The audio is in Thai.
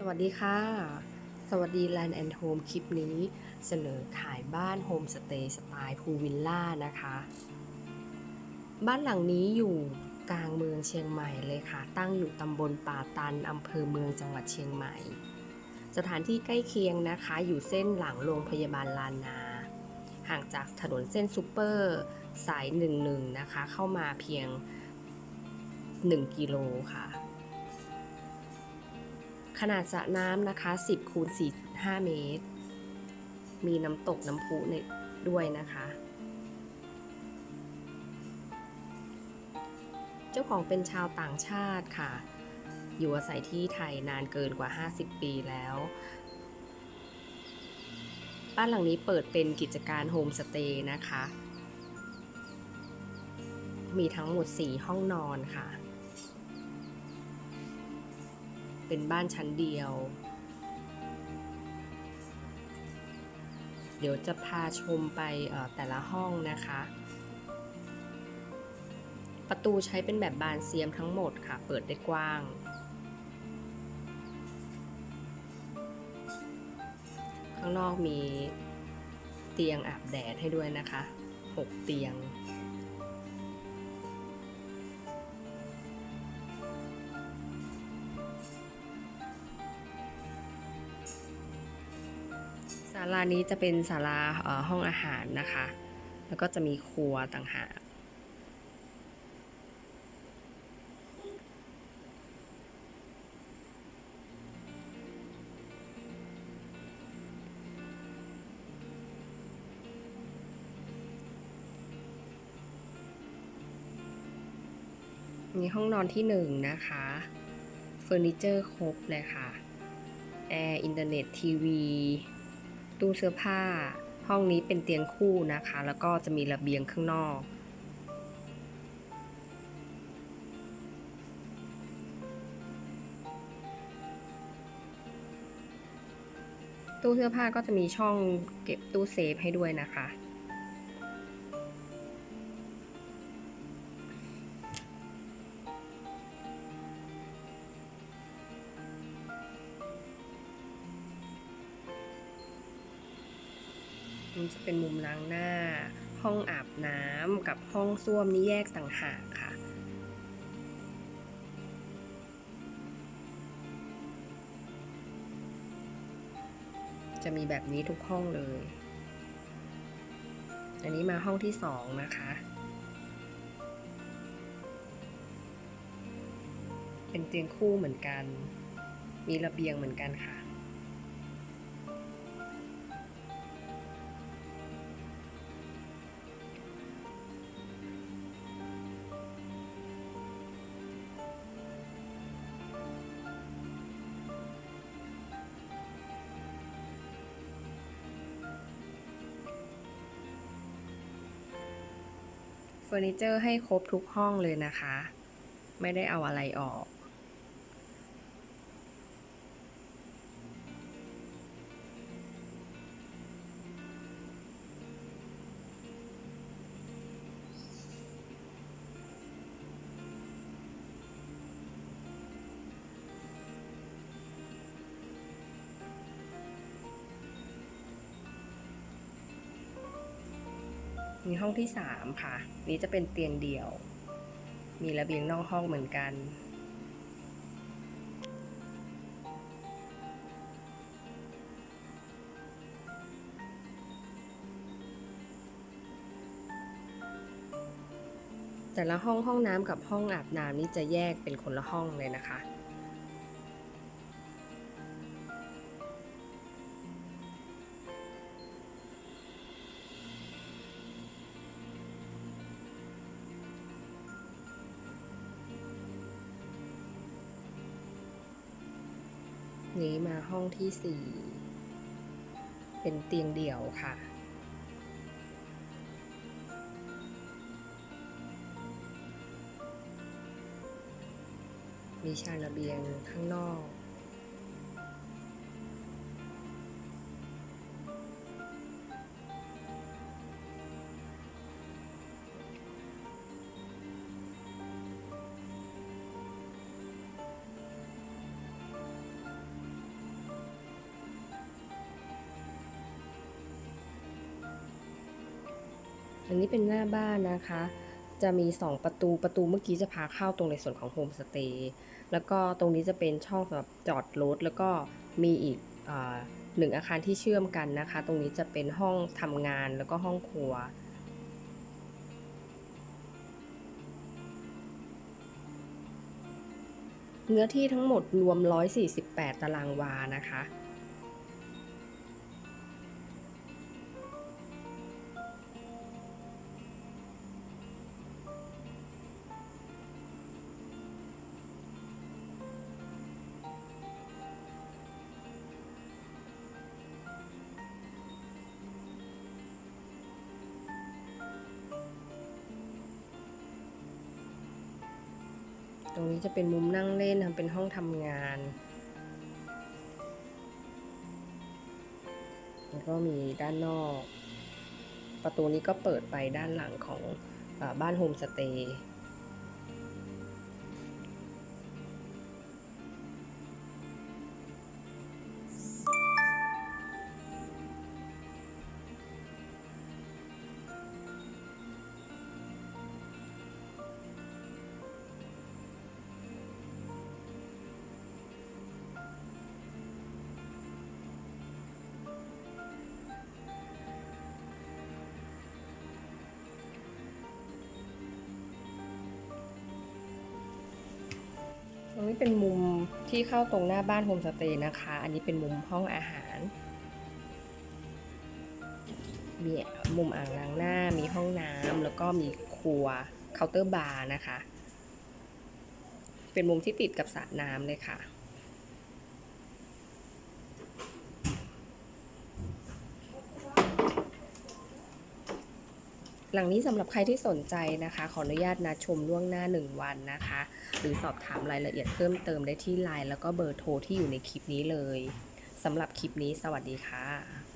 สวัสดีค่ะ สวัสดี Land and Home คลิปนี้เสนอขายบ้านโฮมสเตย์สไตล์พูวิลล่านะคะ บ้านหลังนี้อยู่กลางเมืองเชียงใหม่เลยค่ะ ตั้งอยู่ตำบลป่าตันอำเภอเมืองจังหวัดเชียงใหม่ สถานที่ใกล้เคียงนะคะ อยู่เส้นหลังโรงพยาบาลลานนาห่างจากถนนเส้นซูเปอร์สาย 11 นะคะ เข้ามาเพียง 1 กิโลค่ะ ขนาดสระน้ำนะคะ 10คูณ4.5 เมตร มีน้ำตกน้ำพุในด้วยนะคะ เจ้าของเป็นชาวต่างชาติค่ะ อยู่อาศัยที่ไทยนานเกินกว่า 50 ปีแล้ว บ้านหลังนี้เปิดเป็นกิจการโฮมสเตย์นะคะ มีทั้งหมด 4 ห้องนอนค่ะ เป็นบ้านชั้นเดียว เดี๋ยวจะพาชมไปแต่ละห้องนะคะ ประตูใช้เป็นแบบบานเซียมทั้งหมดค่ะ เปิดได้กว้าง ข้างนอกมีเตียงอาบแดดให้ด้วยนะคะ 6 เตียงาลานี้จะเป็นศาลาห้องอาหารนะคะ แล้วก็จะมีครัวต่างหากมีห้องนอนที่หนึ่งนะคะเฟอร์นิเจอร์ครบเลยค่ะ แอร์ อินเทอร์เน็ต ทีวี ตู้เสื้อผ้า ห้องนี้เป็นเตียงคู่นะคะ แล้วก็จะมีระเบียงข้างนอก ตู้เสื้อผ้าก็จะมีช่องเก็บตู้เซฟให้ด้วยนะคะ มันจะเป็นมุมล้างหน้า ห้องอาบน้ำกับห้องส้วมนี่แยกต่างหากค่ะ จะมีแบบนี้ทุกห้องเลย อันนี้มาห้องที่สองนะคะ เป็นเตียงคู่เหมือนกัน มีระเบียงเหมือนกันค่ะ เฟอร์นิเจอร์ให้ครบทุกห้องเลยนะคะ ไม่ได้เอาอะไรออก มีห้องที่สามค่ะ นี้จะเป็นเตียงเดี่ยว มีระเบียงนอกห้องเหมือนกัน แต่ละห้องห้องน้ำกับห้องอาบน้ำนี่จะแยกเป็นคนละห้องเลยนะคะ นี้มาห้องที่สี่เป็นเตียงเดี่ยวค่ะ มีชานระเบียงข้างนอก อันนี้เป็นหน้าบ้านนะคะ จะมี 2 ประตูประตูเมื่อกี้จะพาเข้าตรงในส่วนของโฮมสเตย์แล้วก็ตรงนี้จะเป็นช่องสำหรับจอดรถแล้วก็มีอีกอหนึ่งอาคารที่เชื่อมกันนะคะ ตรงนี้จะเป็นห้องทำงานแล้วก็ห้องครัวเนื้อที่ทั้งหมดรวม 148 ตารางวานะคะ ตรงนี้จะเป็นมุมนั่งเล่นทำเป็นห้องทำงาน แล้วก็มีด้านนอก ประตูนี้ก็เปิดไปด้านหลังของอบ้านโฮมสเตย์ นี้เป็นมุมที่เข้าตรงหน้าบ้านโฮมสเตย์นะคะ อันนี้เป็นมุมห้องอาหาร มีมุมอ่างล้างหน้า มีห้องน้ำแล้วก็มีครัวเคาน์เตอร์บาร์นะคะ เป็นมุมที่ติดกับสระน้ำเลยค่ะ หลังนี้สำหรับใครที่สนใจนะคะ ขออนุญาตนัดชมล่วงหน้า 1 วันนะคะ หรือสอบถามรายละเอียดเพิ่มเติมได้ที่ไลน์แล้วก็เบอร์โทรที่อยู่ในคลิปนี้เลยสำหรับคลิปนี้สวัสดีค่ะ